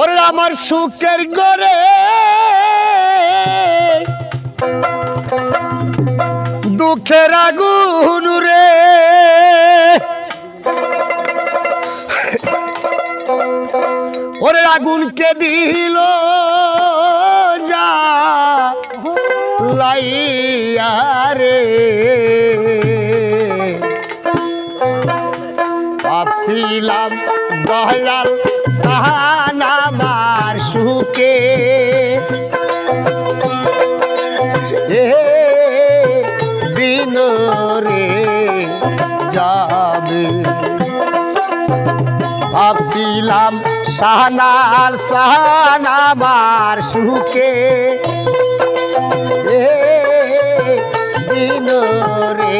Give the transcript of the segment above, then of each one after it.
ওরে আমার সুখের গরে দুঃখের আগুন রে। ওরে আগুনকে দিল যা লাইয়া রে। ভাবছিলাম দয়াল সাহান আমার সুখে। এ দিন রে যাবে। ভাবছিলাম, সাহানাল সাহান আমার সুখে। এ দিন রে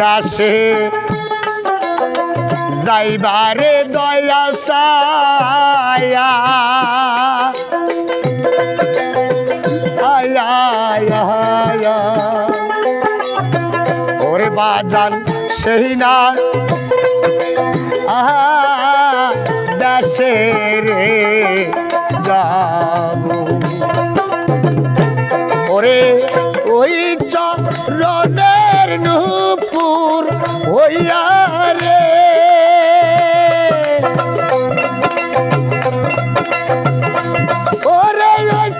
দাসে যাইবারে দয়াল চায়া। ওরে বাজান সেই না। আহা যাব। ওরে ওই চরণের নুপুর হইয়া রে। ওরে ওই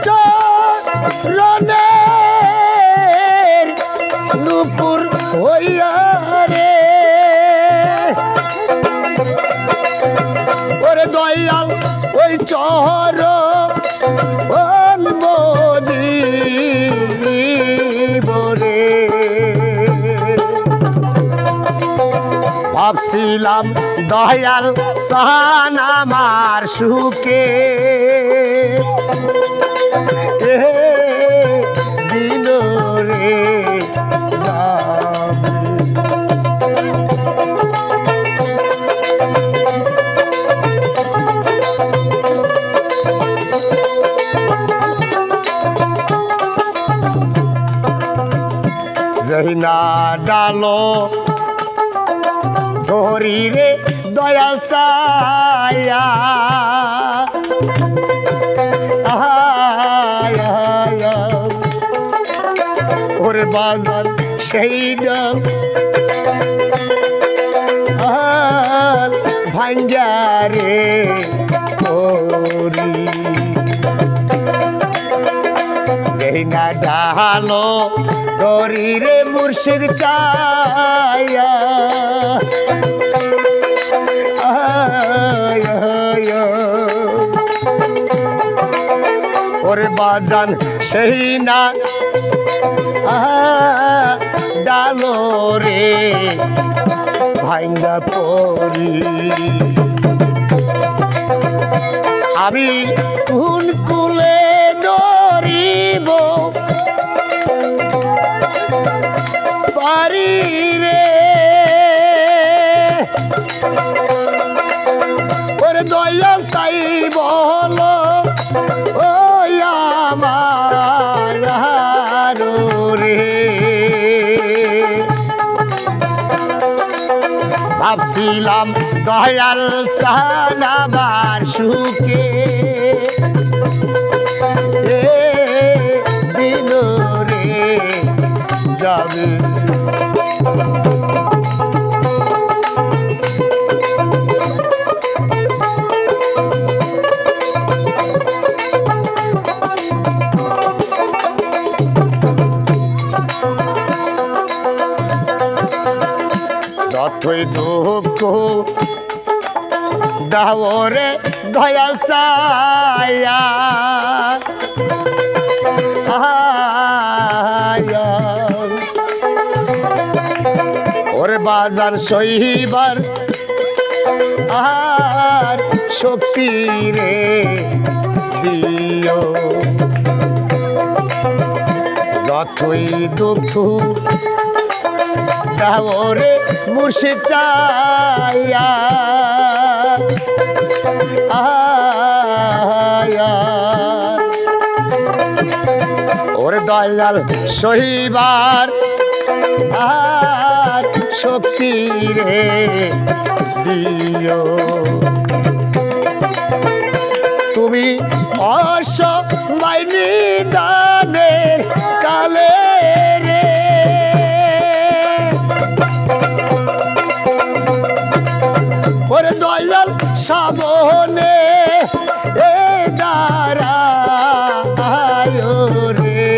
নুপুর হইয়া রে। ওরে দয়াল ওই চর বরে। ভাবছিলাম দয়াল সাহান আমার সুখে। জহিনা ডালো ধরি রে দয়াল চায়া। ওরে বাজার সেই ডাল। আল ভাঙ্গা যেই না ডালো মুর্শিদ। ওরে বাজান সেই না। ডালো রে ভাঙ্গা পরি। আমি কোন কুলে দরিব ভাবছিলাম দয়াল সানাবার সুখে। দিন রে যাবে যতই দুঃখ দাওরে দয়াল চায়া। ওরে বাজার সইবার আর শক্তি রে দিও যতই দুঃখ দাওরে মুর্শিদ চাইয়া। ওরে দয়াল সহিবার আর শক্তি রে দিও। ওরে দয়াল সাবনে এ দারা রে।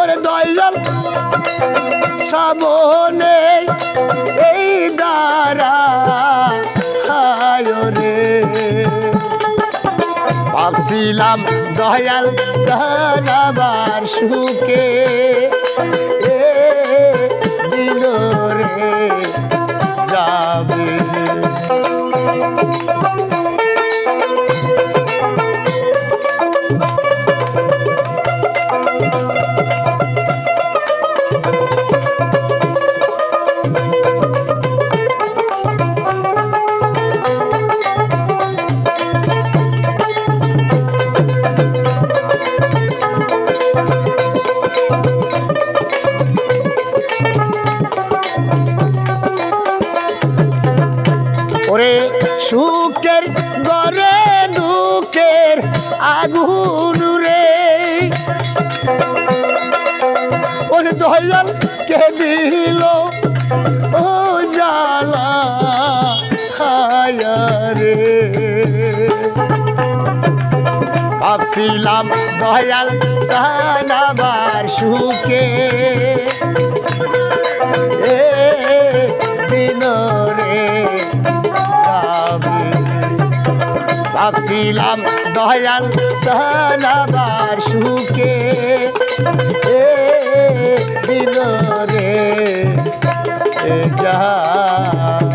ওরে দয়াল সাবনে এই দারা রে। ভাবছিলাম দয়াল জানাবার সুখে আগুন রে। ওরে দয়াল, কে দিল? ও জালা রে। ভাবছিলাম দয়াল সানাবার সুখে। এ দিন রে ভাবছিলাম দয়াল সানাবার সুখে দিন রে। যাবে